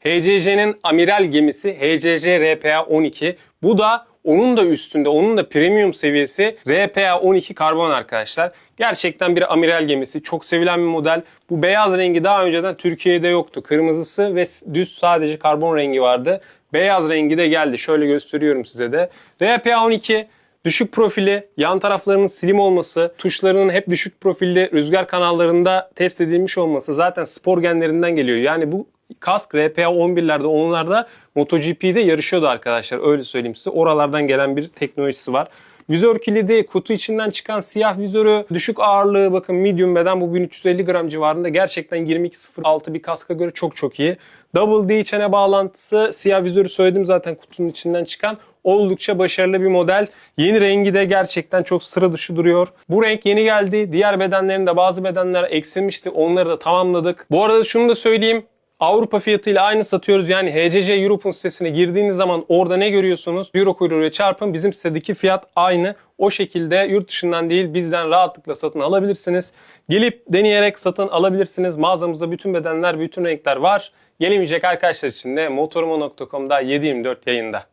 HCC'nin amiral gemisi HCC RPA 12. Bu da onun da üstünde, onun da premium seviyesi RPA 12 karbon arkadaşlar. Gerçekten bir amiral gemisi. Çok sevilen bir model. Bu beyaz rengi daha önceden Türkiye'de yoktu. Kırmızısı ve düz sadece karbon rengi vardı. Beyaz rengi de geldi. Şöyle gösteriyorum size de. RPA 12 Düşük profili, yan taraflarının slim olması, tuşlarının hep düşük profilli rüzgar kanallarında test edilmiş olması zaten spor genlerinden geliyor. Yani bu kask RPA 11'lerde, onlarda MotoGP'de yarışıyordu arkadaşlar. Öyle söyleyeyim size. Oralardan gelen bir teknolojisi var. Vizör kilidi, kutu içinden çıkan siyah vizörü, düşük ağırlığı bakın medium beden bu 1350 gram civarında gerçekten 22.06 bir kaska göre çok çok iyi. Double D çene bağlantısı, siyah vizörü söyledim zaten kutunun içinden çıkan. Oldukça başarılı bir model. Yeni rengi de gerçekten çok sıra dışı duruyor. Bu renk yeni geldi. Diğer bedenlerinde bazı bedenler eksilmişti. Onları da tamamladık. Bu arada şunu da söyleyeyim. Avrupa fiyatıyla aynı satıyoruz. Yani HCC Europe'un sitesine girdiğiniz zaman orada ne görüyorsunuz? Euro kuyruğuyla çarpın. Bizim sitedeki fiyat aynı. O şekilde yurt dışından değil bizden rahatlıkla satın alabilirsiniz. Gelip deneyerek satın alabilirsiniz. Mağazamızda bütün bedenler, bütün renkler var. Gelemeyecek arkadaşlar için de motormo.com'da 7/24 yayında.